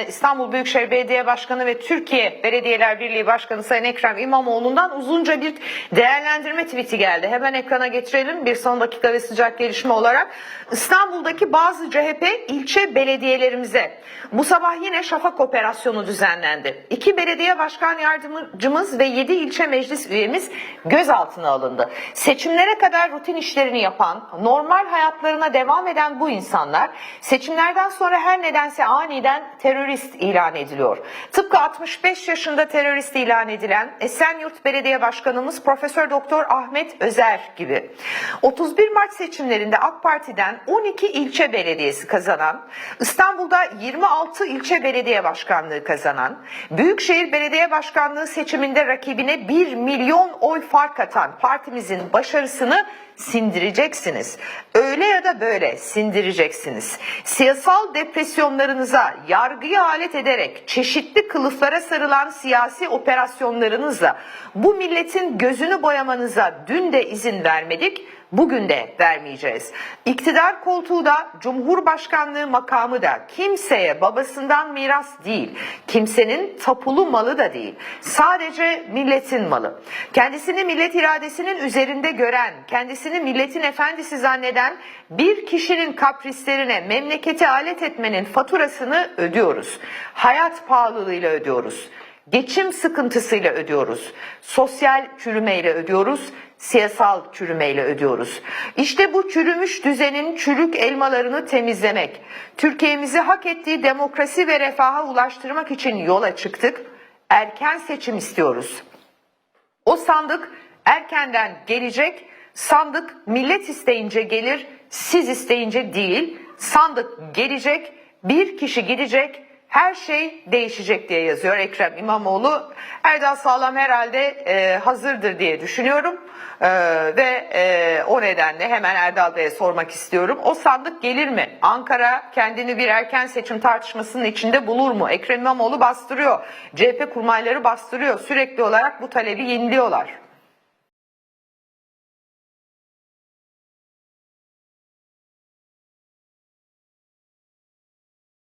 İstanbul Büyükşehir Belediye Başkanı ve Türkiye Belediyeler Birliği Başkanı Sayın Ekrem İmamoğlu'ndan uzunca bir değerlendirme tweet'i geldi. Hemen ekrana getirelim bir son dakika ve sıcak gelişme olarak. İstanbul'daki bazı CHP ilçe belediyelerimize bu sabah yine şafak operasyonu düzenlendi. İki belediye başkan yardımcımız ve yedi ilçe meclis üyemiz gözaltına alındı. Seçimlere kadar rutin işlerini yapan, normal hayatlarına devam eden bu insanlar seçimlerden sonra her nedense aniden terörist ilan ediliyor. Tıpkı 65 yaşında terörist ilan edilen Esenyurt Belediye Başkanımız Profesör Doktor Ahmet Özer gibi. 31 Mart seçimlerinde AK Parti'den 12 ilçe belediyesi kazanan, İstanbul'da 26 ilçe belediye başkanlığı kazanan, Büyükşehir Belediye Başkanlığı seçiminde rakibine 1 milyon oy fark atan partimizin başarısını sindireceksiniz. Öyle ya da böyle sindireceksiniz. Siyasal depresyonlarınıza, yargıya alet ederek çeşitli kılıflara sarılan siyasi operasyonlarınızla bu milletin gözünü boyamanıza dün de izin vermedik. Bugün de vermeyeceğiz. İktidar koltuğu da Cumhurbaşkanlığı makamı da kimseye babasından miras değil, kimsenin tapulu malı da değil. Sadece milletin malı. Kendisini millet iradesinin üzerinde gören, kendisini milletin efendisi zanneden bir kişinin kaprislerine memleketi alet etmenin faturasını ödüyoruz. Hayat pahalılığıyla ödüyoruz. Geçim sıkıntısıyla ödüyoruz. Sosyal çürümeyle ödüyoruz. Siyasal çürümeyle ödüyoruz. İşte bu çürümüş düzenin çürük elmalarını temizlemek, Türkiye'mizi hak ettiği demokrasi ve refaha ulaştırmak için yola çıktık. Erken seçim istiyoruz. O sandık erkenden gelecek. Sandık millet isteyince gelir, siz isteyince değil. Sandık gelecek, bir kişi gidecek, her şey değişecek diye yazıyor Ekrem İmamoğlu. Erdal Sağlam herhalde e, hazırdır diye düşünüyorum. E, ve e, o nedenle hemen Erdal Bey'e sormak istiyorum. O sandık gelir mi? Ankara kendini bir erken seçim tartışmasının içinde bulur mu? Ekrem İmamoğlu bastırıyor. CHP kurmayları bastırıyor. Sürekli olarak bu talebi yeniliyorlar.